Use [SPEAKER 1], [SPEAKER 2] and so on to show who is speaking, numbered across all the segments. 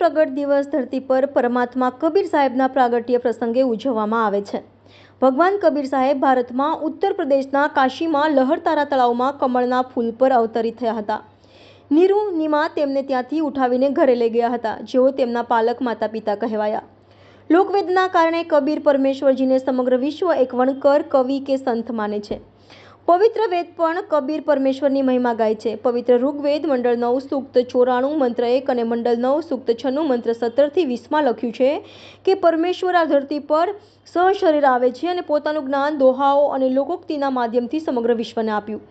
[SPEAKER 1] પ્રગટ દિવસ ધરતી પર પરમાત્મા કબીર સાહેબના પ્રાગટ્ય પ્રસંગે ઉજવવામાં આવે છે. ભગવાન કબીર સાહેબ ભારતમાં ઉત્તર પ્રદેશના કાશીમાં લહરતારા તળાવમાં કમળના ફૂલ પર અવતરિત થયા હતા. નીરુ, નીમા તેમને ત્યાંથી ઉઠાવીને ઘરે લઈ ગયા હતા, જેઓ તેમના પાલક માતા પિતા કહેવાયા. લોકવેદના કારણે કબીર પરમેશ્વરજીને સમગ્ર વિશ્વ એક વણકર કવિ કે સંત માને છે. પવિત્ર વેદ પણ કબીર પરમેશ્વરની મહિમા ગાય છે. પવિત્ર ઋગ્વેદ મંડળ નવ સૂક્ત ચોરાણું મંત્ર એક અને મંડળ નવ સૂક્ત છનું મંત્ર સત્તરથી વીસમાં લખ્યું છે કે પરમેશ્વર આ ધરતી પર સહશરીર આવે છે અને પોતાનું જ્ઞાન, દોહાઓ અને લોકોક્તિના માધ્યમથી સમગ્ર વિશ્વને આપ્યું.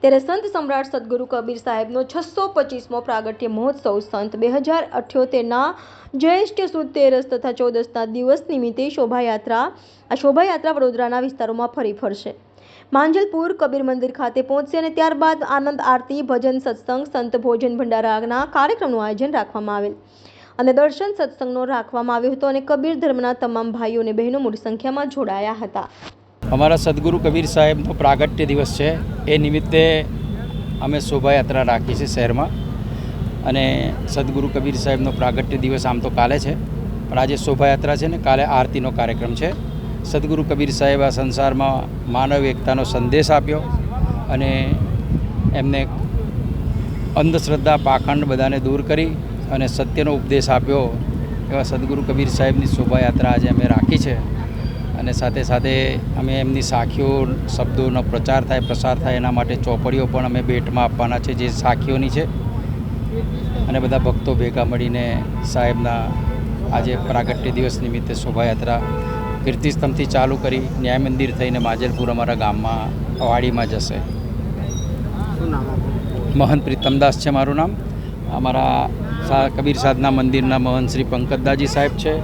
[SPEAKER 1] ત્યારે સંત સમ્રાટ સદગુરુ કબીર સાહેબનો છસો પચીસમો પ્રાગટ્ય મહોત્સવ સંત બે હજાર અઠ્યોતેરના જ્યેષ્ઠ સુદ તેરસ તથા ચૌદસના દિવસ નિમિત્તે શોભાયાત્રા, આ શોભાયાત્રા વડોદરાના વિસ્તારોમાં ફરી ફરશે. માંજલપુર કબીર મંદિર ખાતે પહોંચશે અને ત્યારબાદ આનંદ આરતી, ભજન સત્સંગ, સંત ભોજન ભંડારાના કાર્યક્રમનું આયોજન રાખવામાં આવેલ. અને દર્શન સત્સંગનો રાખવામાં આવ્યો હતો અને કબીર ધર્મના તમામ ભાઈઓ અને બહેનો મોટી સંખ્યામાં જોડાયા હતા.
[SPEAKER 2] અમારા સદગુરુ કબીર સાહેબનો પ્રાગટ્ય દિવસ છે. એ નિમિત્તે અમે શોભાયાત્રા રાખી છે શહેરમાં. અને સદગુરુ કબીર સાહેબનો પ્રાગટ્ય દિવસ આમ તો કાલે છે. પણ આજે શોભાયાત્રા છે ને કાલે આરતીનો કાર્યક્રમ છે. સદગુરુ કબીર સાહેબ આ સંસારમાં માનવ એકતાનો સંદેશ આપ્યો અને એમને અંધશ્રદ્ધા પાખંડ બધાને દૂર કરી અને સત્યનો ઉપદેશ આપ્યો એવા સદગુરુ કબીર સાહેબની શોભાયાત્રા આજે અમે રાખી છે. અને સાથે સાથે અમે એમની સાખીઓ, શબ્દોનો પ્રચાર થાય, પ્રસાર થાય એના માટે ચોપડીઓ પણ અમે ભેટમાં આપવાના છે જે સાખીઓની છે. અને બધા ભક્તો ભેગા મળીને સાહેબના આજે પ્રાગટ્ય દિવસ નિમિત્તે શોભાયાત્રા કીર્તિસ્તંભથી ચાલુ કરી ન્યાય મંદિર થઈને માજલપુર અમારા ગામમાં અવાડીમાં જશે. મહંત પ્રીતમદાસ છે મારું નામ. અમારા સા કબીર સાધના મંદિરના મહંત શ્રી પંકજદાજી સાહેબ છે.